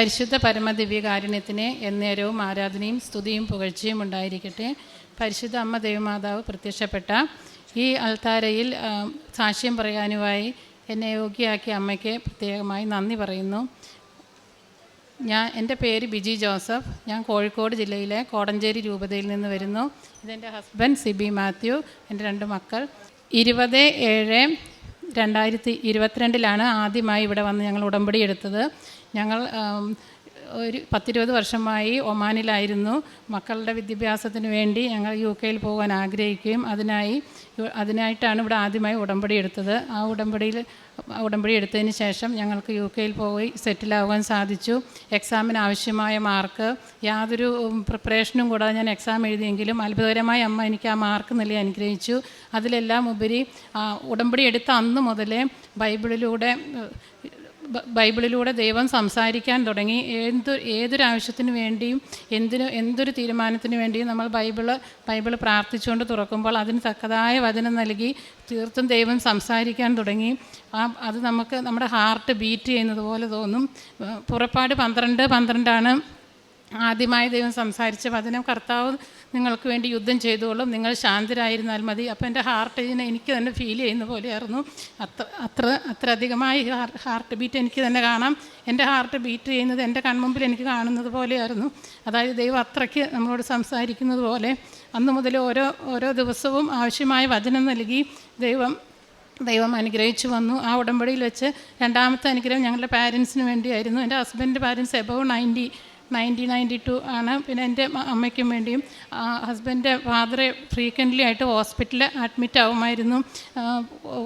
പരിശുദ്ധ പരമദിവ്യകാരുണ്യത്തിന് എന്നേരവും ആരാധനയും സ്തുതിയും പുകഴ്ചയും ഉണ്ടായിരിക്കട്ടെ. പരിശുദ്ധ അമ്മ ദേവമാതാവ് പ്രത്യക്ഷപ്പെട്ട ഈ അൾത്താരയിൽ സാക്ഷ്യം പറയാനുമായി എന്നെ യോഗ്യയാക്കിയ അമ്മയ്ക്ക് പ്രത്യേകമായി നന്ദി പറയുന്നു. ഞാൻ എന്റെ പേര് ബിജി ജോസഫ്. ഞാൻ കോഴിക്കോട് ജില്ലയിലെ കോടഞ്ചേരി രൂപതയിൽ നിന്ന് വരുന്നു. ഇതെന്റെ ഹസ്ബൻഡ് സിബി മാത്യു എന്റെ രണ്ട് മക്കൾ. ഇരുപത് ഏഴ് രണ്ടായിരത്തി ഇരുപത്തിരണ്ടിലാണ് ആദ്യമായി ഇവിടെ വന്ന് ഞങ്ങൾ ഉടമ്പടി എടുത്തത്. ഞങ്ങൾ ഒരു പത്തിരുപത് വർഷമായി ഒമാനിലായിരുന്നു. മക്കളുടെ വിദ്യാഭ്യാസത്തിന് വേണ്ടി ഞങ്ങൾ യു കെയിൽ പോകാൻ ആഗ്രഹിക്കുകയും അതിനായി അതിനായിട്ടാണ് ഇവിടെ ആദ്യമായി ഉടമ്പടി എടുത്തത്. ആ ഉടമ്പടിയിൽ ഉടമ്പടി എടുത്തതിന് ശേഷം ഞങ്ങൾക്ക് യു കെയിൽ പോയി സെറ്റിലാവാൻ സാധിച്ചു. എക്സാമിന് ആവശ്യമായ മാർക്ക് യാതൊരു പ്രിപ്പറേഷനും കൂടാതെ ഞാൻ എക്സാം എഴുതിയെങ്കിലും അത്ഭുതകരമായി അമ്മ എനിക്ക് ആ മാർക്ക് നൽകി അനുഗ്രഹിച്ചു. അതിലെല്ലാം ഉപരി ഉടമ്പടി എടുത്ത അന്ന് മുതലേ ബൈബിളിലൂടെ ബൈബിളിലൂടെ ദൈവം സംസാരിക്കാൻ തുടങ്ങി. എന്ത് ഏതൊരു ആവശ്യത്തിന് വേണ്ടിയും എന്തിനു എന്തൊരു തീരുമാനത്തിന് വേണ്ടിയും നമ്മൾ ബൈബിൾ ബൈബിൾ പ്രാർത്ഥിച്ചുകൊണ്ട് തുറക്കുമ്പോൾ അതിന് തക്കതായ വചനം നൽകി തീർത്തും ദൈവം സംസാരിക്കാൻ തുടങ്ങി. ആ അത് നമുക്ക് നമ്മുടെ ഹാർട്ട് ബീറ്റ് ചെയ്യുന്നത് പോലെ തോന്നും. പുറപ്പാട് പന്ത്രണ്ട് പന്ത്രണ്ടാണ് ആദ്യമായി ദൈവം സംസാരിച്ച വചനം. കർത്താവ് നിങ്ങൾക്ക് വേണ്ടി യുദ്ധം ചെയ്തോളും. നിങ്ങൾ ശാന്തരായിരുന്നാൽ മതി. അപ്പോൾ എന്റെ ഹാർട്ട് ഇതിനെ എനിക്ക് തന്നെ ഫീൽ ചെയ്യുന്ന പോലെയായിരുന്നു. അത്ര അത്ര അത്ര അധികമായി ഹാർട്ട് ബീറ്റ് എനിക്ക് തന്നെ കാണാം. എന്റെ ഹാർട്ട് ബീറ്റ് ചെയ്യുന്നത് എന്റെ കൺമുമ്പിൽ എനിക്ക് കാണുന്നത് പോലെയായിരുന്നു. അതായത് ദൈവം അത്രയ്ക്ക് നമ്മളോട് സംസാരിക്കുന്നത് പോലെ അന്ന് മുതൽ ഓരോ ഓരോ ദിവസവും ആവശ്യമായ വചനം നൽകി ദൈവം ദൈവം അനുഗ്രഹിച്ചു വന്നു. ആ ഉടമ്പടിയിൽ വെച്ച് രണ്ടാമത്തെ അനുഗ്രഹം ഞങ്ങളുടെ പാരൻസിന് വേണ്ടിയായിരുന്നു. എന്റെ ഹസ്ബൻഡിന്റെ parents above ninety ninety ninety two ആണ്. പിന്നെ എന്റെ അമ്മയ്ക്കും വേണ്ടിയും ഹസ്ബൻഡ് ഫാദറെ ഫ്രീക്വന്റ്ലി ആയിട്ട് ഹോസ്പിറ്റലിൽ അഡ്മിറ്റ് ആവുമായിരുന്നു.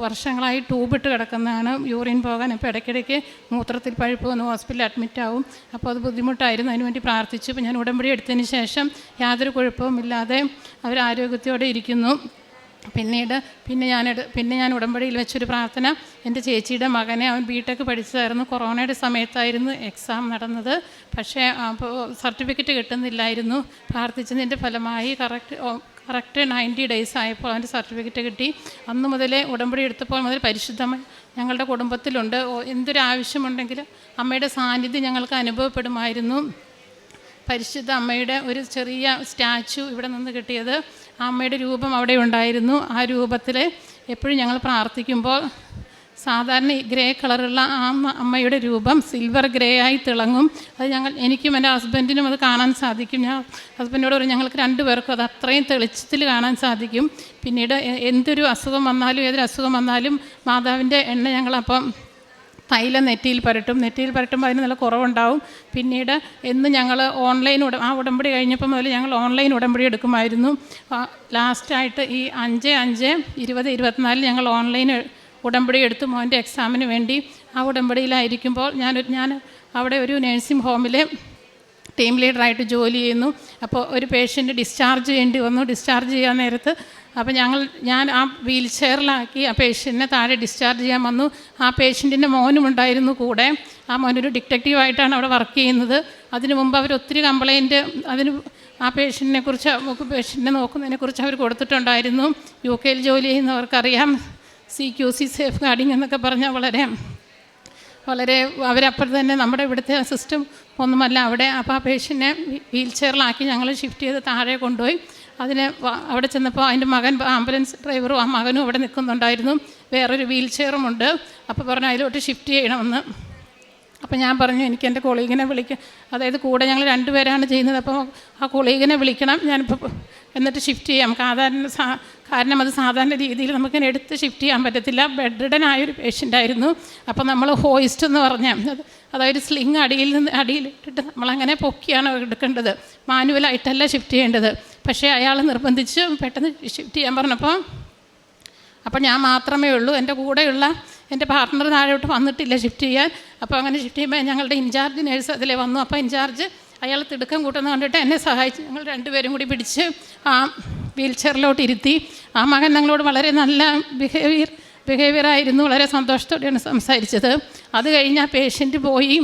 വർഷങ്ങളായി ട്യൂബിട്ട് കിടക്കുന്നതാണ് യൂറിൻ പോകാൻ. അപ്പോൾ ഇടയ്ക്കിടയ്ക്ക് മൂത്രത്തിൽ പഴുപ്പ് വന്ന് ഹോസ്പിറ്റലിൽ അഡ്മിറ്റ് ആവും. അപ്പോൾ അത് ബുദ്ധിമുട്ടായിരുന്നു. അതിനുവേണ്ടി പ്രാർത്ഥിച്ചു. ഞാൻ ഉടമ്പടി എടുത്തതിന് ശേഷം യാതൊരു കുഴപ്പവും ഇല്ലാതെ അവർ ആരോഗ്യത്തോടെ ഇരിക്കുന്നു. പിന്നീട് പിന്നെ ഞാൻ പിന്നെ ഞാൻ ഉടമ്പടിയിൽ വെച്ചൊരു പ്രാർത്ഥന. എന്റെ ചേച്ചിയുടെ മകനെ അവൻ ബി ടെക് പഠിച്ചതായിരുന്നു. കൊറോണയുടെ സമയത്തായിരുന്നു എക്സാം നടന്നത്. പക്ഷേ അപ്പോൾ സർട്ടിഫിക്കറ്റ് കിട്ടുന്നില്ലായിരുന്നു. പ്രാർത്ഥിച്ചതിന്റെ ഫലമായി കറക്റ്റ് കറക്റ്റ് നയന്റി ഡേയ്സ് ആയപ്പോൾ അവന്റെ സർട്ടിഫിക്കറ്റ് കിട്ടി. അന്ന് മുതലേ ഉടമ്പടി എടുത്തപ്പോൾ മുതൽ പരിശുദ്ധമായി ഞങ്ങളുടെ കുടുംബത്തിലുണ്ട്. എന്തൊരു ആവശ്യമുണ്ടെങ്കിലും അമ്മയുടെ സാന്നിധ്യം ഞങ്ങൾക്ക് അനുഭവപ്പെടുമായിരുന്നു. പരിശുദ്ധ അമ്മയുടെ ഒരു ചെറിയ സ്റ്റാച്ചു ഇവിടെ നിന്ന് കിട്ടിയത്. ആ അമ്മയുടെ രൂപം അവിടെ ഉണ്ടായിരുന്നു. ആ രൂപത്തിൽ എപ്പോഴും ഞങ്ങൾ പ്രാർത്ഥിക്കുമ്പോൾ സാധാരണ ഗ്രേ കളറുള്ള ആ അമ്മയുടെ രൂപം സിൽവർ ഗ്രേ ആയി തിളങ്ങും. അത് ഞങ്ങൾ എനിക്കും എന്റെ ഹസ്ബൻഡിനും അത് കാണാൻ സാധിക്കും. ഞാൻ ഹസ്ബൻഡിനോട് പറയും ഞങ്ങൾക്ക് രണ്ടുപേർക്കും അത് അത്രയും തെളിച്ചത്തിൽ കാണാൻ സാധിക്കും. പിന്നീട് എന്തൊരു അസുഖം വന്നാലും ഏതൊരു അസുഖം വന്നാലും മാതാവിന്റെ എണ്ണ ഞങ്ങളപ്പം തൈലം നെറ്റിയിൽ പരട്ടും. നെറ്റിയിൽ പരട്ടുമ്പോൾ അതിന് നല്ല കുറവുണ്ടാവും. പിന്നീട് എന്ന് ഞങ്ങൾ ഓൺലൈൻ ഉട ആ ഉടമ്പടി കഴിഞ്ഞപ്പോൾ മുതൽ ഞങ്ങൾ ഓൺലൈൻ ഉടമ്പടി എടുക്കുമായിരുന്നു. ലാസ്റ്റായിട്ട് ഈ അഞ്ച് അഞ്ച് ഇരുപത് ഇരുപത്തിനാലിൽ ഞങ്ങൾ ഓൺലൈൻ ഉടമ്പടി എടുത്തു. മോന്റെ എക്സാമിന് വേണ്ടി ആ ഉടമ്പടിയിലായിരിക്കുമ്പോൾ ഞാനൊരു ഞാൻ അവിടെ ഒരു നേഴ്സിംഗ് ഹോമിൽ ടീം ലീഡറായിട്ട് ജോലി ചെയ്യുന്നു. അപ്പോൾ ഒരു പേഷ്യന്റ് ഡിസ്ചാർജ് ചെയ്യേണ്ടി വന്നു. ഡിസ്ചാർജ് ചെയ്യാൻ നേരത്ത് അപ്പോൾ ഞങ്ങൾ ഞാൻ ആ വീൽ ചെയറിലാക്കി ആ പേഷ്യന്റിനെ താഴെ ഡിസ്ചാർജ് ചെയ്യാൻ വന്നു. ആ പേഷ്യന്റിന്റെ മോനും ഉണ്ടായിരുന്നു കൂടെ. ആ മോനൊരു ഡിറ്റക്റ്റീവായിട്ടാണ് അവിടെ വർക്ക് ചെയ്യുന്നത്. അതിനു മുമ്പ് അവർ ഒത്തിരി കംപ്ലൈന്റ് അതിന് ആ പേഷ്യന്റിനെ കുറിച്ച് പേഷ്യന്റിനെ നോക്കുന്നതിനെക്കുറിച്ച് അവർ കൊടുത്തിട്ടുണ്ടായിരുന്നു. യു കെയിൽ ജോലി ചെയ്യുന്നവർക്കറിയാം. C Q C safeguarding എന്നൊക്കെ പറഞ്ഞാൽ വളരെ വളരെ അവരപ്പോൾ തന്നെ നമ്മുടെ ഇവിടുത്തെ സിസ്റ്റം ഒന്നുമല്ല. അവിടെ അപ്പോൾ ആ പേഷ്യന്റിനെ വീൽ ചെയറിലാക്കി ഞങ്ങൾ ഷിഫ്റ്റ് ചെയ്ത് താഴെ കൊണ്ടുപോയി. അതിനെ അവിടെ ചെന്നപ്പോൾ അതിന്റെ മകൻ ആംബുലൻസ് ഡ്രൈവറും ആ മകനും അവിടെ നിൽക്കുന്നുണ്ടായിരുന്നു. വേറൊരു വീൽ ചെയറുമുണ്ട് അപ്പോൾ പറഞ്ഞു അതിലോട്ട് ഷിഫ്റ്റ് ചെയ്യണമെന്ന്. അപ്പോൾ ഞാൻ പറഞ്ഞു എനിക്ക് എന്റെ കൊളീഗിനെ വിളിക്കുക അതായത് കൂടെ ഞങ്ങൾ രണ്ടുപേരാണ് ചെയ്യുന്നത്. അപ്പോൾ ആ കൊളീഗിനെ വിളിക്കണം. ഞാനിപ്പോൾ എന്നിട്ട് ഷിഫ്റ്റ് ചെയ്യാം. സാധാരണ കാരണം അത് സാധാരണ രീതിയിൽ നമുക്കിങ്ങനെ എടുത്ത് ഷിഫ്റ്റ് ചെയ്യാൻ പറ്റത്തില്ല. ബെഡ്രിഡനായൊരു റിഡൻ ആയൊരു പേഷ്യന്റ് ആയിരുന്നു. അപ്പോൾ നമ്മൾ ഹോയിസ്റ്റ് എന്ന് പറഞ്ഞാൽ അതായത് സ്ലിങ് അടിയിൽ നിന്ന് അടിയിലിട്ടിട്ട് നമ്മളങ്ങനെ പൊക്കിയാണ് എടുക്കേണ്ടത്. മാനുവലായിട്ടല്ല ഷിഫ്റ്റ് ചെയ്യേണ്ടത്. പക്ഷേ അയാൾ നിർബന്ധിച്ച് പെട്ടെന്ന് ഷിഫ്റ്റ് ചെയ്യാൻ പറഞ്ഞപ്പോൾ അപ്പോൾ ഞാൻ മാത്രമേ ഉള്ളൂ. എന്റെ കൂടെയുള്ള എന്റെ പാർട്ട്ണർ താഴോട്ട് വന്നിട്ടില്ല ഷിഫ്റ്റ് ചെയ്യാൻ. അപ്പോൾ അങ്ങനെ ഷിഫ്റ്റ് ചെയ്യുമ്പോൾ ഞങ്ങളുടെ ഇൻചാർജ് നേഴ്സ് അതിലേ വന്നു. അപ്പോൾ ഇൻചാർജ് അയാൾ തിടുക്കം കൂട്ടുന്ന കണ്ടിട്ട് എന്നെ സഹായിച്ച് ഞങ്ങൾ രണ്ടുപേരും കൂടി പിടിച്ച് ആ വീൽ ചെയറിലോട്ട് ഇരുത്തി. ആ മകൻ ഞങ്ങളോട് വളരെ നല്ല ബിഹേവിയർ ബിഹേവിയർ ആയിരുന്നു. വളരെ സന്തോഷത്തോടെയാണ് സംസാരിച്ചത്. അത് കഴിഞ്ഞ് ആ പേഷ്യന്റ് പോയി.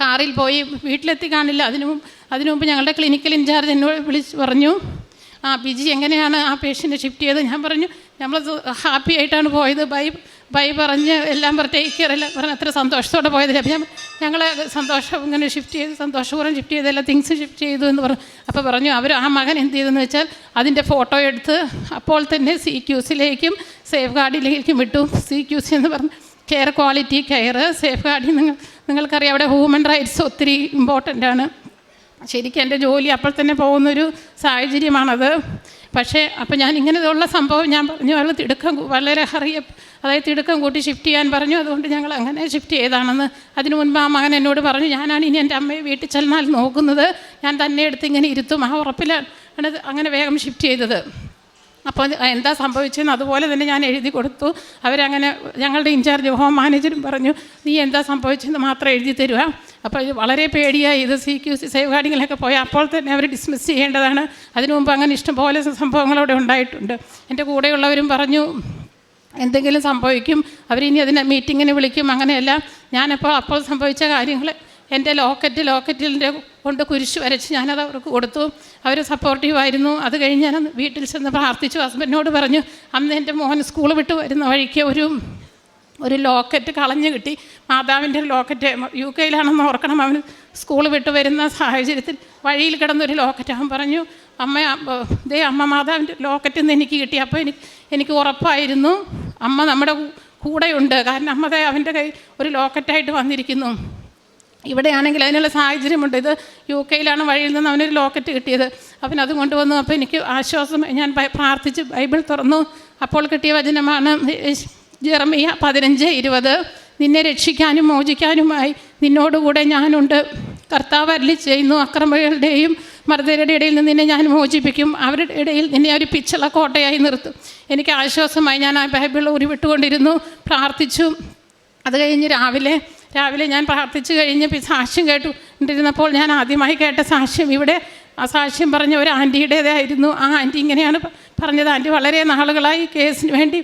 കാറിൽ പോയി. വീട്ടിലെത്തി കാണില്ല. അതിനു അതിനു മുമ്പ് ഞങ്ങളുടെ ക്ലിനിക്കൽ ഇൻചാർജ് എന്നോട് വിളിച്ച് പറഞ്ഞു ആ പി ജി എങ്ങനെയാണ് ആ പേഷ്യന്റ് ഷിഫ്റ്റ് ചെയ്തത്? ഞാൻ പറഞ്ഞു നമ്മൾ ഹാപ്പി ആയിട്ടാണ് പോയത്. ബൈ ബൈ പറഞ്ഞ് എല്ലാം പറഞ്ഞ് ടേക്ക് കെയർ എല്ലാം പറഞ്ഞ് അത്ര സന്തോഷത്തോടെ പോയതില്ല? അപ്പം ഞങ്ങൾ സന്തോഷം ഇങ്ങനെ ഷിഫ്റ്റ് ചെയ്ത് സന്തോഷപൂർവം ഷിഫ്റ്റ് ചെയ്ത് എല്ലാ തിങ്സ് ഷിഫ്റ്റ് ചെയ്തു എന്ന് പറഞ്ഞു. അപ്പോൾ പറഞ്ഞു അവർ ആ മകൻ എന്ത് ചെയ്തെന്ന് വെച്ചാൽ അതിന്റെ ഫോട്ടോ എടുത്ത് അപ്പോൾ തന്നെ സി ക്യൂസിലേക്കും സേഫ് ഗാർഡിലേക്കും വിട്ടു. സി ക്യൂസി എന്ന് പറഞ്ഞു കെയർ ക്വാളിറ്റി കെയർ സേഫ് ഗാർഡിൽ നിങ്ങൾ നിങ്ങൾക്കറിയാം അവിടെ ഹ്യൂമൻ റൈറ്റ്സ് ഒത്തിരി ഇമ്പോർട്ടന്റ് ആണ്. ശരിക്കും എന്റെ ജോലി അപ്പോൾ തന്നെ പോകുന്നൊരു സാഹചര്യമാണത്. പക്ഷേ അപ്പോൾ ഞാൻ ഇങ്ങനെയുള്ള സംഭവം ഞാൻ പറഞ്ഞു അയാൾ തിടുക്കം വളരെ ഹറിയ അതായത് തിടുക്കം കൂട്ടി ഷിഫ്റ്റ് ചെയ്യാൻ പറഞ്ഞു. അതുകൊണ്ട് ഞങ്ങൾ അങ്ങനെ ഷിഫ്റ്റ് ചെയ്താണെന്ന് അതിന് മുൻപ് ആ മകൻ എന്നോട് പറഞ്ഞു ഞാനാണ് ഇനി എന്റെ അമ്മയെ വീട്ടിൽ ചെന്നാൽ നോക്കുന്നത്. ഞാൻ തന്നെ എടുത്ത് ഇങ്ങനെ ഇരുത്തും. ആ ഉറപ്പിലാണ് അങ്ങനെ വേഗം ഷിഫ്റ്റ് ചെയ്തത്. അപ്പോൾ എന്താ സംഭവിച്ചെന്ന് അതുപോലെ തന്നെ ഞാൻ എഴുതി കൊടുത്തു. അവരങ്ങനെ ഞങ്ങളുടെ ഇൻചാർജ് ഹോം മാനേജരും പറഞ്ഞു നീ എന്താ സംഭവിച്ചെന്ന് മാത്രം എഴുതി തരുക അപ്പോൾ ഇത് വളരെ പേടിയായി. ഇത് സി ക്യു സി സേഫ് ഗാർഡിങ്ങിലൊക്കെ പോയി അപ്പോൾ തന്നെ അവർ ഡിസ്മിസ് ചെയ്യേണ്ടതാണ്. അതിനു മുമ്പ് അങ്ങനെ ഇഷ്ടംപോലെ സംഭവങ്ങളവിടെ ഉണ്ടായിട്ടുണ്ട്. എന്റെ കൂടെയുള്ളവരും പറഞ്ഞു എന്തെങ്കിലും സംഭവിക്കും അവരിനി അതിനെ മീറ്റിങ്ങിന് വിളിക്കും അങ്ങനെയല്ല. ഞാനപ്പോൾ അപ്പോൾ സംഭവിച്ച കാര്യങ്ങൾ എന്റെ ലോക്കറ്റ് ലോക്കറ്റിന്റെ കൊണ്ട് കുരിശ് വരച്ച് ഞാനത് അവർക്ക് കൊടുത്തു. അവർ സപ്പോർട്ടീവായിരുന്നു അത് കഴിഞ്ഞ് ഞാൻ വീട്ടിൽ ചെന്ന് പ്രാർത്ഥിച്ചു ഹസ്ബൻഡിനോട് പറഞ്ഞു അന്ന് എന്റെ മോൻ സ്കൂൾ വിട്ട് വരുന്ന വഴിക്ക് ഒരു ഒരു ലോക്കറ്റ് കളഞ്ഞു കിട്ടി. മാതാവിന്റെ ലോക്കറ്റ് യു കെയിലാണെന്ന് ഓർക്കണം. അവൻ സ്കൂൾ വിട്ട് വരുന്ന സാഹചര്യത്തിൽ വഴിയിൽ കിടന്നൊരു ലോക്കറ്റ്. അവൻ പറഞ്ഞു അമ്മ ദേ അമ്മ മാതാവിന്റെ ലോക്കറ്റ് നിന്ന് എനിക്ക് കിട്ടി. അപ്പോൾ എനിക്ക് എനിക്ക് ഉറപ്പായിരുന്നു അമ്മ നമ്മുടെ കൂടെയുണ്ട്. കാരണം അമ്മ ദേ അവന്റെ കൈ ഒരു ലോക്കറ്റായിട്ട് വന്നിരിക്കുന്നു. ഇവിടെയാണെങ്കിൽ അതിനുള്ള സാഹചര്യമുണ്ട്. ഇത് യു കെയിലാണ് വഴിയിൽ നിന്ന് അവനൊരു ലോക്കറ്റ് കിട്ടിയത്. അവൻ അത് കൊണ്ടുവന്നു. അപ്പോൾ എനിക്ക് ആശ്വാസം ഞാൻ പ്രാർത്ഥിച്ച് ബൈബിൾ തുറന്നു. അപ്പോൾ കിട്ടിയ വചനമാണ് ജെറമിയ പതിനഞ്ച് ഇരുപത്. നിന്നെ രക്ഷിക്കാനും മോചിക്കാനുമായി നിന്നോടുകൂടെ ഞാനുണ്ട്. കർത്താവ് അരളി ചെയ്യുന്നു അക്രമികളുടെയും മർദ്ദരുടെ ഇടയിൽ നിന്ന് നിന്നെ ഞാൻ മോചിപ്പിക്കും. അവരുടെ ഇടയിൽ നിന്നെ ഒരു പിച്ചള കോട്ടയായി നിർത്തും. എനിക്ക് ആശ്വാസമായി ഞാൻ ആ ബൈബിൾ ഉരുവിട്ടുകൊണ്ടിരുന്നു. പ്രാർത്ഥിച്ചു. അത് കഴിഞ്ഞ് രാവിലെ രാവിലെ ഞാൻ പ്രാർത്ഥിച്ചു കഴിഞ്ഞ് സാക്ഷ്യം കേട്ടു കൊണ്ടിരുന്നപ്പോൾ ഞാൻ ആദ്യമായി കേട്ട സാക്ഷ്യം ഇവിടെ ആ സാക്ഷ്യം പറഞ്ഞ ഒരു ആന്റിയുടേതായിരുന്നു. ആ ആന്റി ഇങ്ങനെയാണ് പറഞ്ഞത്. ആന്റി വളരെ നാളുകളായി കേസിന് വേണ്ടി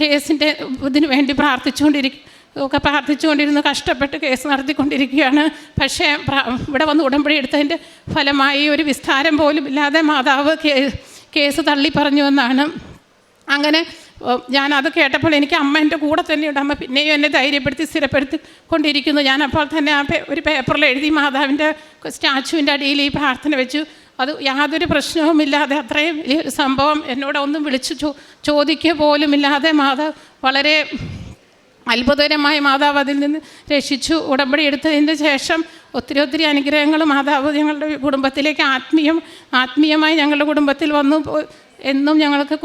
കേസിന്റെ ഇതിന് വേണ്ടി പ്രാർത്ഥിച്ചുകൊണ്ടിരിക്കും ഒക്കെ പ്രാർത്ഥിച്ചുകൊണ്ടിരുന്നു. കഷ്ടപ്പെട്ട് കേസ് നടത്തിക്കൊണ്ടിരിക്കുകയാണ്. പക്ഷേ ഇവിടെ വന്ന് ഉടമ്പടി എടുത്തതിന്റെ ഫലമായി ഒരു വിസ്താരം പോലും ഇല്ലാതെ മാതാവ് കേസ് തള്ളി പറഞ്ഞു എന്നാണ്. അങ്ങനെ ഞാൻ അത് കേട്ടപ്പോൾ എനിക്ക് അമ്മ എന്റെ കൂടെ തന്നെയുണ്ട് അമ്മ പിന്നെയും എന്നെ ധൈര്യപ്പെടുത്തി സ്ഥിരപ്പെടുത്തി കൊണ്ടിരിക്കുന്നു. ഞാൻ അപ്പോൾ തന്നെ ആ ഒരു പേപ്പറിൽ എഴുതി മാതാവിന്റെ സ്റ്റാച്ചുവിന്റെ അടിയിൽ ഈ പ്രാർത്ഥന വെച്ചു. അത് യാതൊരു പ്രശ്നവുമില്ലാതെ അത്രയും വലിയൊരു സംഭവം എന്നോടൊന്നും വിളിച്ചു ചോ ചോദിക്കുക പോലുമില്ലാതെ മാതാവ് വളരെ അത്ഭുതകരമായ മാതാവ് അതിൽ നിന്ന് രക്ഷിച്ചു ഉടമ്പടി എടുത്തതിന് ശേഷം ഒത്തിരി ഒത്തിരി അനുഗ്രഹങ്ങൾ മാതാവ് ഞങ്ങളുടെ കുടുംബത്തിലേക്ക് ആത്മീയം ആത്മീയമായി ഞങ്ങളുടെ കുടുംബത്തിൽ വന്നു എന്നും ഞങ്ങൾക്ക്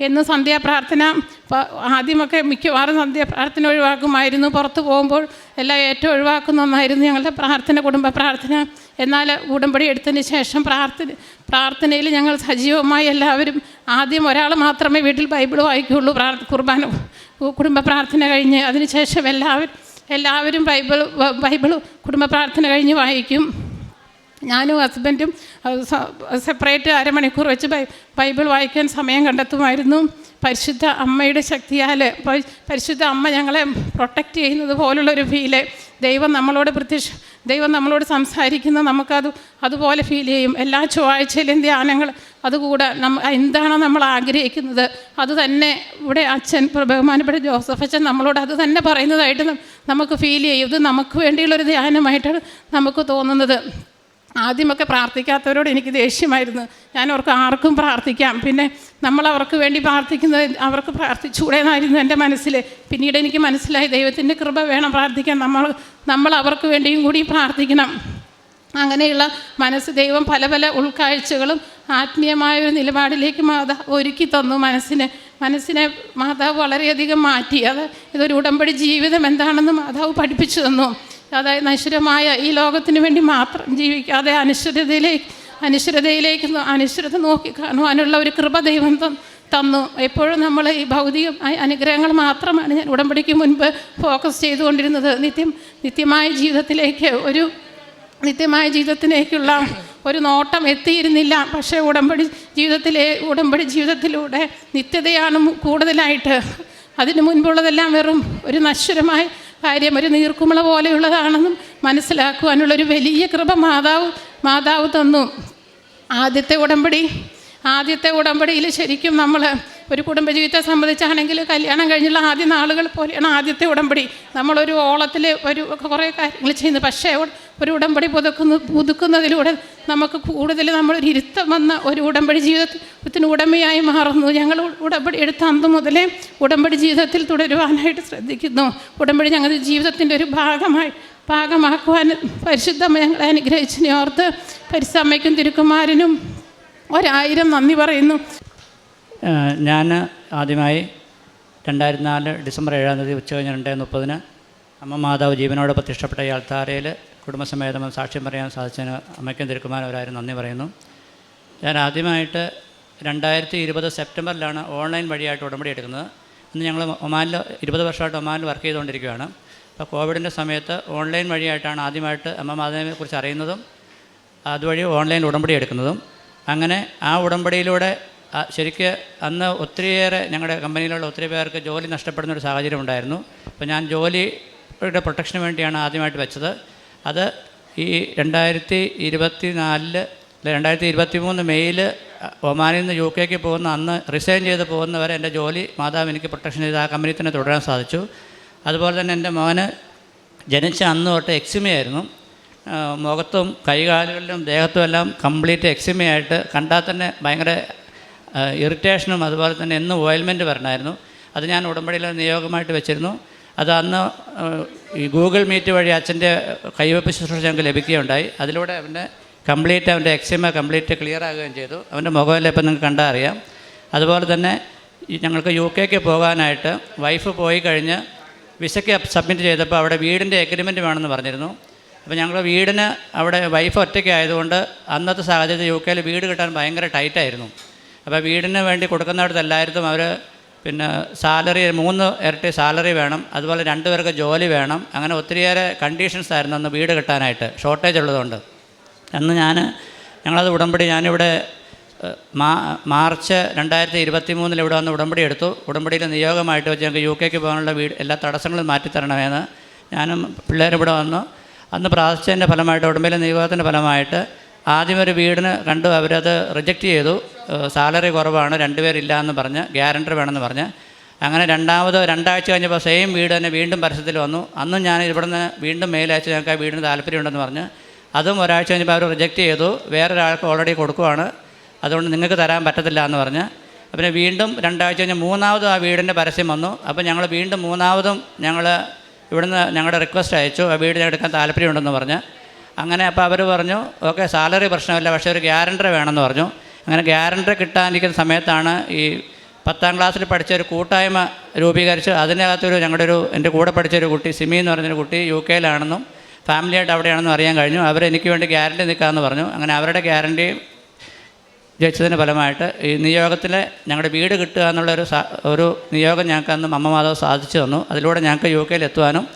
എന്നും സന്ധ്യാപ്രാർത്ഥന ആദ്യമൊക്കെ മിക്കവാറും സന്ധ്യാപ്രാർത്ഥന ഒഴിവാക്കുമായിരുന്നു. പുറത്ത് പോകുമ്പോൾ എല്ലാം ഏറ്റവും ഒഴിവാക്കുന്ന ഒന്നായിരുന്നു ഞങ്ങളുടെ പ്രാർത്ഥന കുടുംബ പ്രാർത്ഥന. എന്നാൽ ഉടമ്പടി എടുത്തതിന് ശേഷം പ്രാർത്ഥന പ്രാർത്ഥനയിൽ ഞങ്ങൾ സജീവമായി എല്ലാവരും ആദ്യം ഒരാൾ മാത്രമേ വീട്ടിൽ ബൈബിൾ വായിക്കുകയുള്ളൂ. പ്രാർ കുർബാന കുടുംബ പ്രാർത്ഥന കഴിഞ്ഞ് അതിനുശേഷം എല്ലാവരും എല്ലാവരും ബൈബിൾ ബൈബിൾ കുടുംബ പ്രാർത്ഥന കഴിഞ്ഞ് വായിക്കും. ഞാനും ഹസ്ബൻഡും സെപ്പറേറ്റ് അരമണിക്കൂർ വെച്ച് ബൈബിൾ വായിക്കാൻ സമയം കണ്ടെത്തുമായിരുന്നു. പരിശുദ്ധ അമ്മയുടെ ശക്തിയാൽ പരിശുദ്ധ അമ്മ ഞങ്ങളെ പ്രൊട്ടക്റ്റ് ചെയ്യുന്നത് പോലുള്ളൊരു ഫീൽ ദൈവം നമ്മളോട് പ്രത്യക്ഷ ദൈവം നമ്മളോട് സംസാരിക്കുന്ന നമുക്കത് അതുപോലെ ഫീൽ ചെയ്യും. എല്ലാ ചൊവ്വാഴ്ചയിലും ധ്യാനങ്ങൾ അതുകൂടെ നമ്മ എന്താണോ നമ്മൾ ആഗ്രഹിക്കുന്നത്. അത് തന്നെ ഇവിടെ അച്ഛൻ ബഹുമാനപ്പെട്ട ജോസഫ് അച്ഛൻ നമ്മളോട് അത് തന്നെ പറയുന്നതായിട്ട് നമുക്ക് ഫീൽ ചെയ്യും. ഇത് നമുക്ക് വേണ്ടിയുള്ളൊരു ധ്യാനമായിട്ടാണ് നമുക്ക് തോന്നുന്നത്. ആദ്യമൊക്കെ പ്രാർത്ഥിക്കാത്തവരോട് എനിക്ക് ദേഷ്യമായിരുന്നു. ഞാൻ അവർക്ക് ആർക്കും പ്രാർത്ഥിക്കാം. പിന്നെ നമ്മൾ അവർക്ക് വേണ്ടി പ്രാർത്ഥിക്കുന്നത് അവർക്ക് പ്രാർത്ഥിച്ചുകൂടെ എന്നായിരുന്നു എന്റെ മനസ്സിൽ. പിന്നീട് എനിക്ക് മനസ്സിലായി ദൈവത്തിന്റെ കൃപ വേണം പ്രാർത്ഥിക്കാൻ. നമ്മൾ നമ്മൾ അവർക്ക് വേണ്ടിയും കൂടി പ്രാർത്ഥിക്കണം. അങ്ങനെയുള്ള മനസ്സ് ദൈവം പല പല ഉൾക്കാഴ്ചകളും ആത്മീയമായ ഒരു നിലപാടിലേക്ക് മാതാവ് ഒരുക്കി തന്നു മനസ്സിനെ. മനസ്സിനെ മാതാവ് വളരെയധികം മാറ്റി. അത് ഇതൊരു ഉടമ്പടി ജീവിതം എന്താണെന്ന് മാതാവ് പഠിപ്പിച്ചു തന്നു. അതായത് നശ്വരമായ ഈ ലോകത്തിന് വേണ്ടി മാത്രം ജീവിക്കാതെ അനശ്വരതയിലേക്ക് നോ- അനശ്വരത നോക്കി കാണുവാനുള്ള ഒരു കൃപ ദൈവം തന്നു. എപ്പോഴും നമ്മൾ ഈ ഭൗതിക അനുഗ്രഹങ്ങൾ മാത്രമാണ് ഞാൻ ഉടമ്പടിക്ക് മുൻപ് ഫോക്കസ് ചെയ്തുകൊണ്ടിരുന്നത്. നിത്യം നിത്യമായ ജീവിതത്തിലേക്ക് ഒരു നിത്യമായ ജീവിതത്തിലേക്കുള്ള ഒരു നോട്ടം എത്തിയിരുന്നില്ല. പക്ഷേ ഉടമ്പടി ജീവിതത്തിലെ ഉടമ്പടി ജീവിതത്തിലൂടെ നിത്യതയാണ് കൂടുതലായിട്ട്. അതിന് മുൻപുള്ളതെല്ലാം വെറും ഒരു നശ്വരമായ കാര്യം ഒരു നീർക്കുമള പോലെയുള്ളതാണെന്നും മനസ്സിലാക്കുവാനുള്ളൊരു വലിയ കൃപ മാതാവ് മാതാവ് തന്നു. ആദ്യത്തെ ഉടമ്പടി ആദ്യത്തെ ഉടമ്പടിയിൽ ശരിക്കും നമ്മൾ ഒരു കുടുംബജീവിതത്തെ സംബന്ധിച്ചാണെങ്കിൽ കല്യാണം കഴിഞ്ഞുള്ള ആദ്യ നാളുകൾ പോലെയാണ് ആദ്യത്തെ ഉടമ്പടി. നമ്മളൊരു ഓളത്തിൽ ഒരു കുറേ കാര്യങ്ങൾ ചെയ്യുന്നത് പക്ഷേ ഒരു ഉടമ്പടി പുതുക്കുന്ന പുതുക്കുന്നതിലൂടെ നമുക്ക് കൂടുതൽ നമ്മളൊരു ഇരുത്തം വന്ന ഒരു ഉടമ്പടി ജീവിതത്തിന് ഉടമയായി മാറുന്നു. ഞങ്ങൾ ഉടമ്പടി എടുത്ത അന്ന് മുതലേ ഉടമ്പടി ജീവിതത്തിൽ തുടരുവാനായിട്ട് ശ്രദ്ധിക്കുന്നു. ഉടമ്പടി ഞങ്ങളുടെ ജീവിതത്തിന്റെ ഒരു ഭാഗമായി ഭാഗമാക്കുവാൻ പരിശുദ്ധമ്മ ഞങ്ങളെ അനുഗ്രഹിച്ചിനെ ഓർത്ത് പരിസമ്മയ്ക്കും തിരുക്കുമാരനും ഒരായിരം നന്ദി പറയുന്നു. ഞാൻ ആദ്യമായി രണ്ടായിരത്തി നാല് ഡിസംബർ ഏഴാം തീയതി ഉച്ച കഴിഞ്ഞ് രണ്ട് മുപ്പതിന് അമ്മ മാതാവ് ജീവനോട് പ്രതിഷ്ഠപ്പെട്ട ഈ അൾത്താരയിൽ കുടുംബസമേതം സാക്ഷ്യം പറയാൻ സാധിച്ചതിന് അമ്മയ്ക്കും തിരുക്കുമാരൻ ഒരായിരം നന്ദി പറയുന്നു. ഞാൻ ആദ്യമായിട്ട് രണ്ടായിരത്തി ഇരുപത് സെപ്റ്റംബറിലാണ് ഓൺലൈൻ വഴിയായിട്ട് ഉടമ്പടി എടുക്കുന്നത്. ഇന്ന് ഞങ്ങൾ ഒമാനിൽ ഇരുപത് വർഷമായിട്ട് ഒമാനിൽ വർക്ക് ചെയ്തുകൊണ്ടിരിക്കുകയാണ്. അപ്പോൾ കോവിഡിന്റെ സമയത്ത് ഓൺലൈൻ വഴിയായിട്ടാണ് ആദ്യമായിട്ട് അമ്മ മാതാവിനെ കുറിച്ച് അറിയുന്നതും അതുവഴി ഓൺലൈൻ ഉടമ്പടി എടുക്കുന്നതും. അങ്ങനെ ആ ഉടമ്പടിയിലൂടെ ശരിക്ക് അന്ന് ഒത്തിരിയേറെ ഞങ്ങളുടെ കമ്പനിയിലുള്ള ഒത്തിരി പേർക്ക് ജോലി നഷ്ടപ്പെടുന്ന ഒരു സാഹചര്യം ഉണ്ടായിരുന്നു. അപ്പോൾ ഞാൻ ജോലിയുടെ പ്രൊട്ടക്ഷന് വേണ്ടിയാണ് ആദ്യമായിട്ട് വെച്ചത്. അത് ഈ രണ്ടായിരത്തി ഇരുപത്തി നാലിൽ രണ്ടായിരത്തി ഇരുപത്തി മൂന്ന് മെയ്യിൽ ഒമാനിൽ നിന്ന് യു കെക്ക് പോകുന്ന അന്ന് റിസൈൻ ചെയ്ത് പോകുന്നവരെ എന്റെ ജോലി മാതാവ് എനിക്ക് പ്രൊട്ടക്ഷൻ ചെയ്ത് ആ കമ്പനി തന്നെ തുടരാൻ സാധിച്ചു. അതുപോലെ തന്നെ എന്റെ മോന് ജനിച്ച അന്ന് തൊട്ട് എക്സിമയായിരുന്നു മുഖത്തും കൈകാലുകളിലും ദേഹത്തും എല്ലാം കംപ്ലീറ്റ് എക്സിമയായിട്ട് കണ്ടാൽ തന്നെ ഭയങ്കര ഇറിറ്റേഷനും അതുപോലെ തന്നെ എന്നും ഓയിൽമെന്റ് വരണമായിരുന്നു. അത് ഞാൻ ഉടമ്പടിയിൽ നിയോഗമായിട്ട് വെച്ചിരുന്നു. അത് അന്ന് ഈ ഗൂഗിൾ മീറ്റ് വഴി അച്ഛന്റെ കൈവപ്പ് ശുശ്രൂഷ ഞങ്ങൾക്ക് ലഭിക്കുകയുണ്ടായി. അതിലൂടെ അവന്റെ കംപ്ലീറ്റ് അവന്റെ എക്സിമ കംപ്ലീറ്റ് ക്ലിയർ ആകുകയും ചെയ്തു. അവന്റെ മുഖമെല്ലാം ഇപ്പം നിങ്ങൾക്ക് കണ്ടാൽ അറിയാം. അതുപോലെ തന്നെ ഞങ്ങൾക്ക് യു കെക്ക് പോകാനായിട്ട് വൈഫ് പോയി കഴിഞ്ഞ് വിസയ്ക്ക് സബ്മിറ്റ് ചെയ്തപ്പോൾ അവിടെ വീടിന്റെ എഗ്രിമെന്റ് വേണമെന്ന് പറഞ്ഞിരുന്നു. അപ്പോൾ ഞങ്ങൾ വീടിന് അവിടെ വൈഫ് ഒറ്റയ്ക്ക് ആയതുകൊണ്ട് അന്നത്തെ സാഹചര്യത്തിൽ യു കെയിൽ വീട് കിട്ടാൻ ഭയങ്കര ടൈറ്റായിരുന്നു. അപ്പോൾ വീടിന് വേണ്ടി കൊടുക്കുന്നിടത്ത് എല്ലായിടത്തും അവർ പിന്നെ സാലറി മൂന്ന് ഇരട്ടി സാലറി വേണം. അതുപോലെ രണ്ട് പേർക്ക് ജോലി വേണം. അങ്ങനെ ഒത്തിരിയേറെ കണ്ടീഷൻസ് ആയിരുന്നു അന്ന് വീട് കിട്ടാനായിട്ട്. ഷോർട്ടേജ് ഉള്ളതുകൊണ്ട്. അന്ന് ഞാൻ ഞങ്ങളത് ഉടമ്പടി ഞാനിവിടെ മാ മാർച്ച് രണ്ടായിരത്തി ഇരുപത്തി മൂന്നിൽ ഇവിടെ വന്ന് ഉടമ്പടി എടുത്തു. ഉടമ്പടിയിലെ നിയോഗമായിട്ട് വെച്ച് ഞങ്ങൾക്ക് യു കെക്ക് പോകാനുള്ള വീട് എല്ലാ തടസ്സങ്ങളും മാറ്റിത്തരണമെന്ന് ഞാനും പിള്ളേരും ഇവിടെ വന്നു. അന്ന് പ്രാർത്ഥിച്ചതിന്റെ ഫലമായിട്ട് ഉടമ്പയിലെ നിയോഗത്തിന്റെ ഫലമായിട്ട് ആദ്യം ഒരു വീടിന് കണ്ടു അവരത് റിജക്റ്റ് ചെയ്തു. സാലറി കുറവാണ് രണ്ടുപേരില്ല എന്ന് പറഞ്ഞ് ഗ്യാരണ്ടർ വേണമെന്ന് പറഞ്ഞ്. അങ്ങനെ രണ്ടാമത് രണ്ടാഴ്ച കഴിഞ്ഞപ്പോൾ സെയിം വീട് തന്നെ വീണ്ടും പരസ്യത്തിൽ വന്നു. അന്നും ഞാൻ ഇവിടുന്ന് വീണ്ടും മേലയച്ച് ഞങ്ങൾക്ക് ആ വീടിന് താല്പര്യമുണ്ടെന്ന് പറഞ്ഞ്. അതും ഒരാഴ്ച കഴിഞ്ഞപ്പോൾ അവർ റിജക്റ്റ് ചെയ്തു. വേറൊരാൾക്ക് ഓൾറെഡി കൊടുക്കുവാണ്. അതുകൊണ്ട് നിങ്ങൾക്ക് തരാൻ പറ്റത്തില്ല എന്ന് പറഞ്ഞ്. പിന്നെ വീണ്ടും രണ്ടാഴ്ച കഴിഞ്ഞ് മൂന്നാമതും ആ വീടിന്റെ പരസ്യം വന്നു. അപ്പോൾ ഞങ്ങൾ വീണ്ടും മൂന്നാമതും ഞങ്ങൾ ഇവിടുന്ന് ഞങ്ങളുടെ റിക്വസ്റ്റ് അയച്ചു. ആ വീട് എടുക്കാൻ താല്പര്യമുണ്ടെന്ന് പറഞ്ഞ്. അങ്ങനെ അപ്പോൾ അവർ പറഞ്ഞു ഓക്കെ സാലറി പ്രശ്നമില്ല പക്ഷേ ഒരു ഗ്യാരണ്ടർ വേണമെന്ന് പറഞ്ഞു. അങ്ങനെ ഗ്യാരണ്ടർ കിട്ടാനിരിക്കുന്ന സമയത്താണ് ഈ പത്താം ക്ലാസ്സിൽ പഠിച്ച ഒരു കൂട്ടായ്മ രൂപീകരിച്ച് അതിനകത്തൊരു ഞങ്ങളുടെ ഒരു എന്റെ കൂടെ പഠിച്ച ഒരു കുട്ടി സിമി എന്ന് പറഞ്ഞൊരു കുട്ടി യു കെയിലാണെന്നും ഫാമിലിയായിട്ട് അവിടെയാണെന്നും അറിയാൻ കഴിഞ്ഞു. അവർ എനിക്ക് വേണ്ടി ഗ്യാരണ്ടി നിൽക്കാമെന്ന് പറഞ്ഞു. അങ്ങനെ അവരുടെ ഗ്യാരണ്ടി ജയിച്ചതിന്റെ ഫലമായിട്ട് ഈ നിയോഗത്തിലെ ഞങ്ങളുടെ വീട് കിട്ടുക എന്നുള്ളൊരു ഒരു നിയോഗം ഞങ്ങൾക്ക് അന്ന് അമ്മ സാധിച്ചു തന്നു. അതിലൂടെ ഞങ്ങൾക്ക് യു കെയിൽ എത്തുവാനും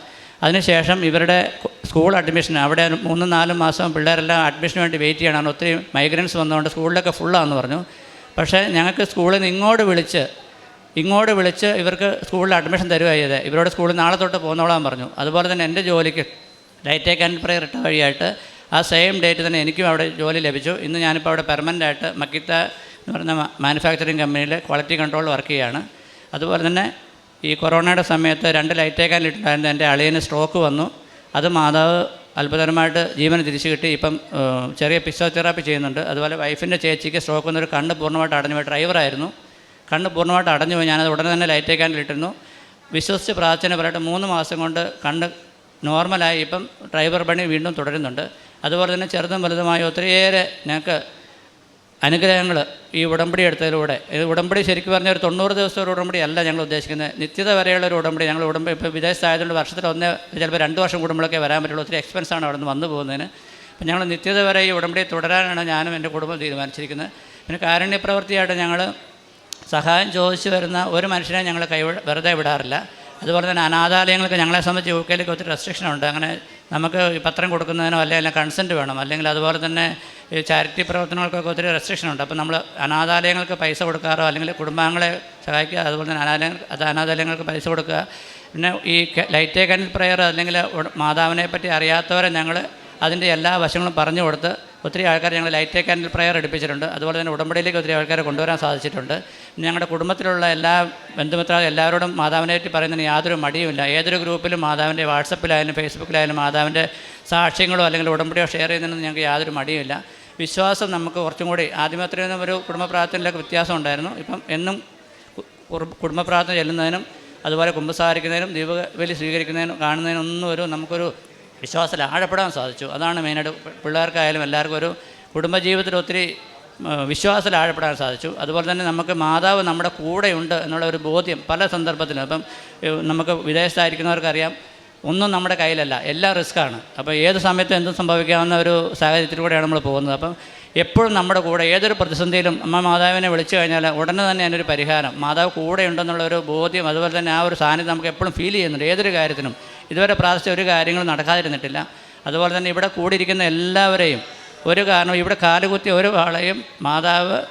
അതിനുശേഷം ഇവരുടെ സ്കൂൾ അഡ്മിഷൻ അവിടെ മൂന്ന് നാലും മാസം പിള്ളേരെല്ലാം അഡ്മിഷന് വേണ്ടി വെയിറ്റ് ചെയ്യണം ഒത്തിരി മൈഗ്രൻസ് വന്നതുകൊണ്ട് സ്കൂളിലൊക്കെ ഫുള്ളാണെന്ന് പറഞ്ഞു. പക്ഷേ ഞങ്ങൾക്ക് സ്കൂളിൽ നിന്ന് ഇങ്ങോട്ട് വിളിച്ച് ഇങ്ങോട്ട് വിളിച്ച് ഇവർക്ക് സ്കൂളിൽ അഡ്മിഷൻ തരുക ചെയ്തത് ഇവരോട് സ്കൂളിൽ നാളെ തൊട്ട് പോന്നോളാൻ പറഞ്ഞു. അതുപോലെ തന്നെ എന്റെ ജോലിക്ക് ലൈറ്റേക്ക് ആൻഡ് പ്രയർ ഇട്ട വഴിയായിട്ട് ആ സെയിം ഡേറ്റ് തന്നെ എനിക്കും അവിടെ ജോലി ലഭിച്ചു. ഇന്ന് ഞാനിപ്പോൾ അവിടെ പെർമനന്റ് ആയിട്ട് മക്കിത്ത എന്ന് പറയുന്ന മാനുഫാക്ചറിങ് കമ്പനിയിൽ ക്വാളിറ്റി കൺട്രോൾ വർക്ക് ചെയ്യുകയാണ് അതുപോലെ തന്നെ ഈ കൊറോണയുടെ സമയത്ത് രണ്ട് ലൈറ്റേക്ക് ആൻഡ് ഇട്ടുണ്ടായിരുന്ന എന്റെ അളിയന് സ്ട്രോക്ക് വന്നു. അത് മാതാവ് അത്ഭുതകരമായിട്ട് ജീവൻ തിരിച്ചു കിട്ടി. ഇപ്പം ചെറിയ ഫിസിയോതെറാപ്പി ചെയ്യുന്നുണ്ട്. അതുപോലെ വൈഫിന്റെ ചേച്ചിക്ക് സ്ട്രോക്ക് വന്നൊരു കണ്ണ് പൂർണമായിട്ട് അടഞ്ഞു പോയി ഡ്രൈവറായിരുന്നു. കണ്ണ് പൂർണമായിട്ട് അടഞ്ഞു പോയി. ഞാനത് ഉടനെ തന്നെ ലൈറ്റ് ക്യാൻഡിൽ ഇട്ടിരുന്നു വിശ്വസിച്ച് പ്രാർത്ഥന പറയട്ടെ മൂന്ന് മാസം കൊണ്ട് കണ്ണ് നോർമലായി. ഇപ്പം ഡ്രൈവർ പണി വീണ്ടും തുടരുന്നുണ്ട്. അതുപോലെ തന്നെ ചെറുതും വലുതുമായ ഒത്തിരിയേറെ ഞങ്ങൾക്ക് അനുഗ്രഹങ്ങൾ ഈ ഉടമ്പടി എടുത്തതിലൂടെ. ഇത് ഉടമ്പടി ശരിക്കും പറഞ്ഞാൽ ഒരു തൊണ്ണൂറ് ദിവസം ഒരു ഉടമ്പടി അല്ല ഞങ്ങൾ ഉദ്ദേശിക്കുന്നത്. നിത്യത വരെയുള്ള ഒരു ഉടമ്പടി ഞങ്ങൾ ഉടമ്പടി ഇപ്പോൾ വിദേശത്തായതുകൊണ്ട് വർഷത്തിൽ ഒന്ന് ചിലപ്പോൾ രണ്ട് വർഷം കൂടുമ്പോഴൊക്കെ വരാൻ പറ്റുള്ളൂ. ഒത്തിരി എക്സ്പെൻസാണ് അവിടെ നിന്ന് വന്നു പോകുന്നതിന്. അപ്പം ഞങ്ങൾ നിത്യത വരെ ഈ ഉടമ്പടി തുടരാനാണ് ഞാനും എന്റെ കുടുംബം തീരുമാനിച്ചിരിക്കുന്നത്. പിന്നെ കാരുണ്യപ്രവൃത്തിയായിട്ട് ഞങ്ങൾ സഹായം ചോദിച്ചു വരുന്ന ഒരു മനുഷ്യനെ ഞങ്ങൾ കൈ വെറുതെ വിടാറില്ല. അതുപോലെ തന്നെ അനാഥാലയങ്ങൾക്ക് ഞങ്ങളെ സംബന്ധിച്ച് യു കെയിലേക്ക് ഒത്തിരി റെസ്ട്രിക്ഷൻ ഉണ്ട്. അങ്ങനെ നമുക്ക് പത്രം കൊടുക്കുന്നതിനോ അല്ലെങ്കിൽ കൺസെന്റ് വേണം. അല്ലെങ്കിൽ അതുപോലെ തന്നെ ഈ ചാരിറ്റി പ്രവർത്തനങ്ങൾക്കൊക്കെ ഒത്തിരി റെസ്ട്രിക്ഷൻ ഉണ്ട്. അപ്പോൾ നമ്മൾ അനാഥാലയങ്ങൾക്ക് പൈസ കൊടുക്കാറോ അല്ലെങ്കിൽ കുടുംബാംഗങ്ങളെ സഹായിക്കുക അതുപോലെ തന്നെ അനാഥാലയങ്ങൾ അത് അനാഥാലയങ്ങൾക്ക് പൈസ കൊടുക്കുക. പിന്നെ ഈ ലൈറ്റ് കനിൽ പ്രയർ അല്ലെങ്കിൽ മാതാവിനെ പറ്റി അറിയാത്തവരെ ഞങ്ങൾ അതിന്റെ എല്ലാ വശങ്ങളും പറഞ്ഞു കൊടുത്ത് ഒത്തിരി ആൾക്കാർ ഞങ്ങൾ ലൈറ്റ് ക്യാൻഡിൽ പ്രയർ എടുപ്പിച്ചിട്ടുണ്ട്. അതുപോലെ തന്നെ ഉടമ്പടിയിലേക്ക് ഒത്തിരി ആൾക്കാരെ കൊണ്ടുവരാൻ സാധിച്ചിട്ടുണ്ട്. ഞങ്ങളുടെ കുടുംബത്തിലുള്ള എല്ലാ ബന്ധുമിത്ര എല്ലാവരോടും മാതാവിനെപ്പറ്റി പറയുന്നതിന് യാതൊരു മടിയുമില്ല. ഏതൊരു ഗ്രൂപ്പിലും മാതാവിന്റെ വാട്സപ്പിലായാലും ഫേസ്ബുക്കിലായാലും മാതാവിന്റെ സാക്ഷ്യങ്ങളോ അല്ലെങ്കിൽ ഉടമ്പടിയോ ഷെയർ ചെയ്യുന്നതിന് ഞങ്ങൾക്ക് യാതൊരു മടിയുമില്ല. വിശ്വാസം നമുക്ക് കുറച്ചും കൂടി ആദ്യമേ അത്രയും ഒരു കുടുംബ പ്രാർത്ഥനയിലൊക്കെ വ്യത്യാസം ഉണ്ടായിരുന്നു. ഇപ്പം എന്നും കുടുംബ പ്രാർത്ഥന ചെല്ലുന്നതിനും അതുപോലെ കുമ്പസാരിക്കുന്നതിനും ദീപബലി സ്വീകരിക്കുന്നതിനും കാണുന്നതിനൊന്നും ഒരു നമുക്കൊരു വിശ്വാസത്തിൽ ആഴപ്പെടാൻ സാധിച്ചു. അതാണ് മെയിനായിട്ട് പിള്ളേർക്കായാലും എല്ലാവർക്കും ഒരു കുടുംബജീവിതത്തിൽ ഒത്തിരി വിശ്വാസത്തിൽ ആഴപ്പെടാൻ സാധിച്ചു. അതുപോലെ തന്നെ നമുക്ക് മാതാവ് നമ്മുടെ കൂടെയുണ്ട് എന്നുള്ള ഒരു ബോധ്യം പല സന്ദർഭത്തിലും. അപ്പം നമുക്ക് വിദേശത്തായിരിക്കുന്നവർക്കറിയാം ഒന്നും നമ്മുടെ കയ്യിലല്ല എല്ലാ റിസ്ക്കാണ്. അപ്പോൾ ഏത് സമയത്തും എന്തും സംഭവിക്കാവുന്ന ഒരു സാഹചര്യത്തിലൂടെയാണ് നമ്മൾ പോകുന്നത്. അപ്പം എപ്പോഴും നമ്മുടെ കൂടെ ഏതൊരു പ്രതിസന്ധിയിലും അമ്മ മാതാവിനെ വിളിച്ചു കഴിഞ്ഞാൽ ഉടനെ തന്നെ അതിനൊരു പരിഹാരം. മാതാവ് കൂടെ ഉണ്ടെന്നുള്ള ഒരു ബോധ്യം അതുപോലെ തന്നെ ആ ഒരു സാന്നിധ്യം നമുക്ക് എപ്പോഴും ഫീൽ ചെയ്യുന്നുണ്ട്. ഏതൊരു കാര്യത്തിനും. ഇതുവരെ പ്രാർത്ഥിച്ച ഒരു കാര്യങ്ങളും നടക്കാതിരുന്നിട്ടില്ല. അതുപോലെ തന്നെ ഇവിടെ കൂടിയിരിക്കുന്ന എല്ലാവരെയും ഒരു കാരണം ഇവിടെ കാലുകുത്തിയ ഒരു ആളെയും മാതാവ്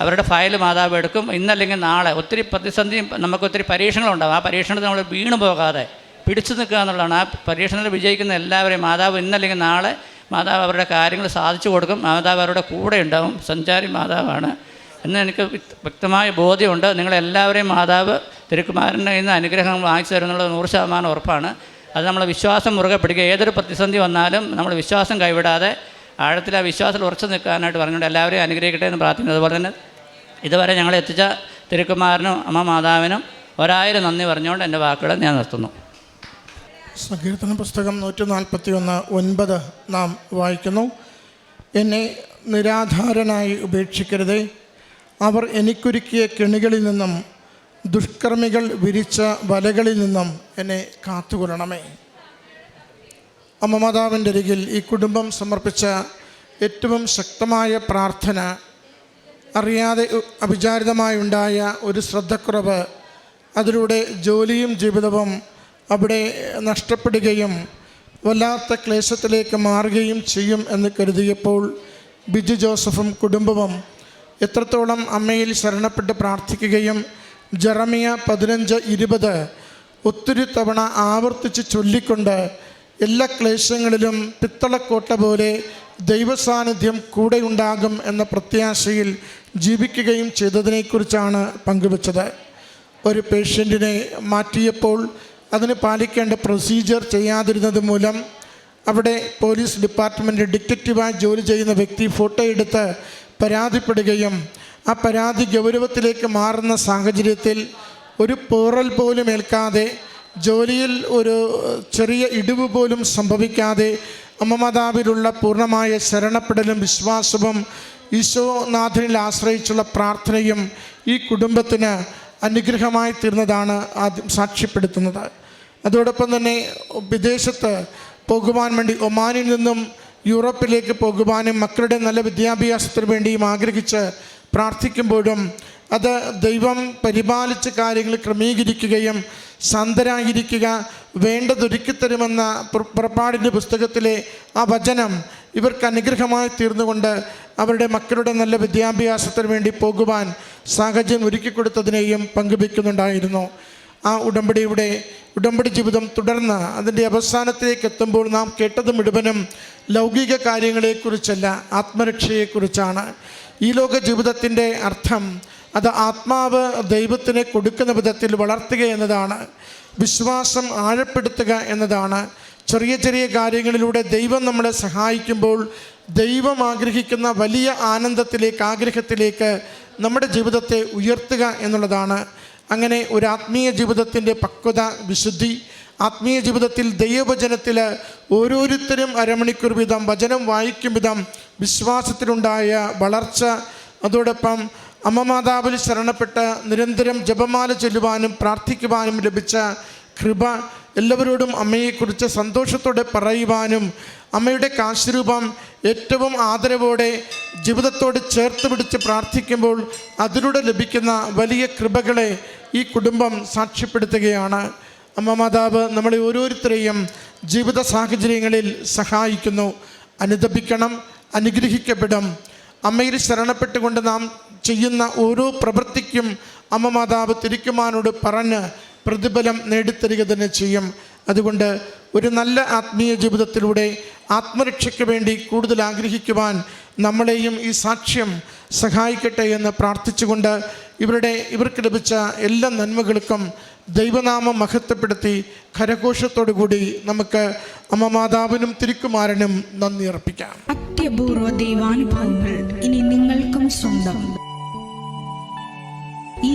അവരുടെ ഫയൽ മാതാവ് എടുക്കും. ഇന്നല്ലെങ്കിൽ നാളെ ഒത്തിരി പ്രതിസന്ധിയും നമുക്ക് ഒത്തിരി പരീക്ഷണങ്ങളുണ്ടാകും ആ പരീക്ഷണത്തിൽ നമ്മൾ വീണു പോകാതെ പിടിച്ചു നിൽക്കുക എന്നുള്ളതാണ്. ആ പരീക്ഷണത്തിൽ വിജയിക്കുന്ന എല്ലാവരെയും മാതാവ് ഇന്നല്ലെങ്കിൽ നാളെ മാതാവ് അവരുടെ കാര്യങ്ങൾ സാധിച്ചു കൊടുക്കും. മാതാവ് അവരുടെ കൂടെ ഉണ്ടാവും. സഞ്ചാരി മാതാവാണ്. എന്ന് എനിക്ക് വ്യക്തമായ ബോധ്യമുണ്ട്. നിങ്ങളെല്ലാവരെയും മാതാവ് തിരുക്കുമാരന്റെ ഇന്ന് അനുഗ്രഹം വാങ്ങിച്ചു തരുന്നുള്ള നൂറ് ശതമാനം ഉറപ്പാണ്. അത് നമ്മൾ വിശ്വാസം മുറുകെ പിടിക്കുക. ഏതൊരു പ്രതിസന്ധി വന്നാലും നമ്മൾ വിശ്വാസം കൈവിടാതെ ആഴത്തിൽ ആ വിശ്വാസത്തിൽ ഉറച്ചു നിൽക്കാനായിട്ട് പറഞ്ഞുകൊണ്ട് എല്ലാവരെയും അനുഗ്രഹിക്കട്ടെ എന്ന് പ്രാർത്ഥിക്കുന്നു. അതുപോലെ തന്നെ ഇതുവരെ ഞങ്ങളെ എത്തിച്ച തിരുക്കുമാരനും അമ്മ മാതാവിനും ഒരായിരം നന്ദി പറഞ്ഞുകൊണ്ട് എന്റെ വാക്കുകൾ ഞാൻ നിർത്തുന്നു. സങ്കീർത്തന പുസ്തകം നൂറ്റി നാൽപ്പത്തി ഒന്ന് ഒൻപത് നാം വായിക്കുന്നു. എന്നെ നിരാധാരനായി ഉപേക്ഷിക്കരുതേ. അവർ എനിക്കൊരുക്കിയ കെണികളിൽ നിന്നും ദുഷ്കർമ്മികൾ വിരിച്ച വലകളിൽ നിന്നും എന്നെ കാത്തുകൊള്ളണമേ. അമ്മ മാതാവിന്റെ അരികിൽ ഈ കുടുംബം സമർപ്പിച്ച ഏറ്റവും ശക്തമായ പ്രാർത്ഥന അറിയാതെ അവിചാരിതമായുണ്ടായ ഒരു ശ്രദ്ധക്കുറവ് അതിലൂടെ ജോലിയും ജീവിതവും അവിടെ നഷ്ടപ്പെടുകയും വല്ലാത്ത ക്ലേശത്തിലേക്ക് മാറുകയും ചെയ്യും എന്ന് കരുതിയപ്പോൾ ബിജു ജോസഫും കുടുംബവും എത്രത്തോളം അമ്മയിൽ ശരണപ്പെട്ട് പ്രാർത്ഥിക്കുകയും ജറമിയ പതിനഞ്ച് ഇരുപത് ഒത്തിരി തവണ ആവർത്തിച്ച് ചൊല്ലിക്കൊണ്ട് എല്ലാ ക്ലേശങ്ങളിലും പിത്തളക്കോട്ട പോലെ ദൈവസാന്നിധ്യം കൂടെയുണ്ടാകും എന്ന പ്രത്യാശയിൽ ജീവിക്കുകയും ചെയ്തതിനെക്കുറിച്ചാണ് പങ്കുവച്ചത്. ഒരു പേഷ്യന്റിനെ മാറ്റിയപ്പോൾ അതിന് പാലിക്കേണ്ട പ്രൊസീജിയർ ചെയ്യാതിരുന്നത് മൂലം അവിടെ പോലീസ് ഡിപ്പാർട്ട്മെന്റ് ഡിറ്റക്റ്റീവായി ജോലി ചെയ്യുന്ന വ്യക്തി ഫോട്ടോ എടുത്ത് പരാതിപ്പെടുകയും ആ പരാതി ഗൗരവത്തിലേക്ക് മാറുന്ന സാഹചര്യത്തിൽ ഒരു പേറൽ പോലും ഏൽക്കാതെ ജോലിയിൽ ഒരു ചെറിയ ഇടിവ് പോലും സംഭവിക്കാതെ അമ്മമാതാവിലുള്ള പൂർണമായ ശരണപ്പെടലും വിശ്വാസവും ഈശോനാഥനിൽ ആശ്രയിച്ചുള്ള പ്രാർത്ഥനയും ഈ കുടുംബത്തിന് അനുഗ്രഹമായി തീർന്നതാണ് ആദ്യം സാക്ഷ്യപ്പെടുത്തുന്നത്. അതോടൊപ്പം തന്നെ വിദേശത്ത് പോകുവാൻ വേണ്ടി ഒമാനിൽ നിന്നും യൂറോപ്പിലേക്ക് പോകുവാനും മക്കളുടെ നല്ല വിദ്യാഭ്യാസത്തിന് വേണ്ടിയും ആഗ്രഹിച്ച് പ്രാർത്ഥിക്കുമ്പോഴും അത് ദൈവം പരിപാലിച്ച് കാര്യങ്ങൾ ക്രമീകരിക്കുകയും സന്തരായിരിക്കുക വേണ്ടതൊരുക്കിത്തരുമെന്ന പുറപ്പാടിന്റെ പുസ്തകത്തിലെ ആ വചനം ഇവർക്ക് അനുഗ്രഹമായി തീർന്നുകൊണ്ട് അവരുടെ മക്കളുടെ നല്ല വിദ്യാഭ്യാസത്തിന് വേണ്ടി പോകുവാൻ സാഹചര്യം ഒരുക്കി കൊടുത്തതിനെയും പങ്കുവെക്കുന്നുണ്ടായിരുന്നു ആ ഉടമ്പടിയുടെ ഉടമ്പടി ജീവിതം തുടർന്ന് അതിന്റെ അവസാനത്തിലേക്ക് എത്തുമ്പോൾ നാം കേട്ടത് മുഴുവനും ലൗകിക കാര്യങ്ങളെക്കുറിച്ചല്ല ആത്മരക്ഷയെക്കുറിച്ചാണ്. ഈ ലോക ജീവിതത്തിന്റെ അർത്ഥം അത് ആത്മാവ് ദൈവത്തിന് കൊടുക്കുന്ന വിധത്തിൽ വളർത്തുക എന്നതാണ്. വിശ്വാസം ആഴപ്പെടുത്തുക എന്നതാണ്. ചെറിയ ചെറിയ കാര്യങ്ങളിലൂടെ ദൈവം നമ്മളെ സഹായിക്കുമ്പോൾ ദൈവം ആഗ്രഹിക്കുന്ന വലിയ ആനന്ദത്തിലേക്ക് ആഗ്രഹത്തിലേക്ക് നമ്മുടെ ജീവിതത്തെ ഉയർത്തുക എന്നുള്ളതാണ്. അങ്ങനെ ഒരു ആത്മീയ ജീവിതത്തിന്റെ പക്വത വിശുദ്ധി ആത്മീയ ജീവിതത്തിൽ ദൈവവചനത്തിൽ ഓരോരുത്തരും അരമണിക്കൂർ വീതം വചനം വായിക്കും വിധം വിശ്വാസത്തിലുണ്ടായ വളർച്ച. അതോടൊപ്പം അമ്മമാതാവിൽ ശരണപ്പെട്ട് നിരന്തരം ജപമാല ചൊല്ലുവാനും പ്രാർത്ഥിക്കുവാനും ലഭിച്ച കൃപ എല്ലാവരോടും അമ്മയെക്കുറിച്ച് സന്തോഷത്തോടെ പറയുവാനും അമ്മയുടെ കാശ്രൂപം ഏറ്റവും ആദരവോടെ ജീവിതത്തോട് ചേർത്ത് പിടിച്ച് പ്രാർത്ഥിക്കുമ്പോൾ അതിലൂടെ ലഭിക്കുന്ന വലിയ കൃപകളെ ഈ കുടുംബം സാക്ഷ്യപ്പെടുത്തുകയാണ്. അമ്മ മാതാവ് നമ്മളെ ഓരോരുത്തരെയും ജീവിത സാഹചര്യങ്ങളിൽ സഹായിക്കുന്നു. അനുദപിക്കണം അനുഗ്രഹിക്കപ്പെടും. അമ്മയിൽ ശരണപ്പെട്ടുകൊണ്ട് നാം ചെയ്യുന്ന ഓരോ പ്രവൃത്തിക്കും അമ്മ മാതാവ് തിരിക്കുമാനോട് പറഞ്ഞ് പ്രതിഫലം നേടിത്തരിക തന്നെ ചെയ്യും. അതുകൊണ്ട് ഒരു നല്ല ആത്മീയ ജീവിതത്തിലൂടെ ആത്മരക്ഷയ്ക്ക് വേണ്ടി കൂടുതൽ ആഗ്രഹിക്കുവാൻ നമ്മളെയും ഈ സാക്ഷ്യം സഹായിക്കട്ടെ എന്ന് പ്രാർത്ഥിച്ചുകൊണ്ട് ഇവരുടെ ഇവർക്ക് ലഭിച്ച എല്ലാ നന്മകൾക്കും ദൈവനാമം മഹത്വപ്പെടുത്തി കരഘോഷത്തോടു കൂടി നമുക്ക് അമ്മ മാതാവിനും തിരുക്കുമാരനും നന്ദി അർപ്പിക്കാം. അത്യപൂർവ ദൈവാനുഭവങ്ങൾ ഇനി നിങ്ങൾക്കും സ്വന്തം. ഈ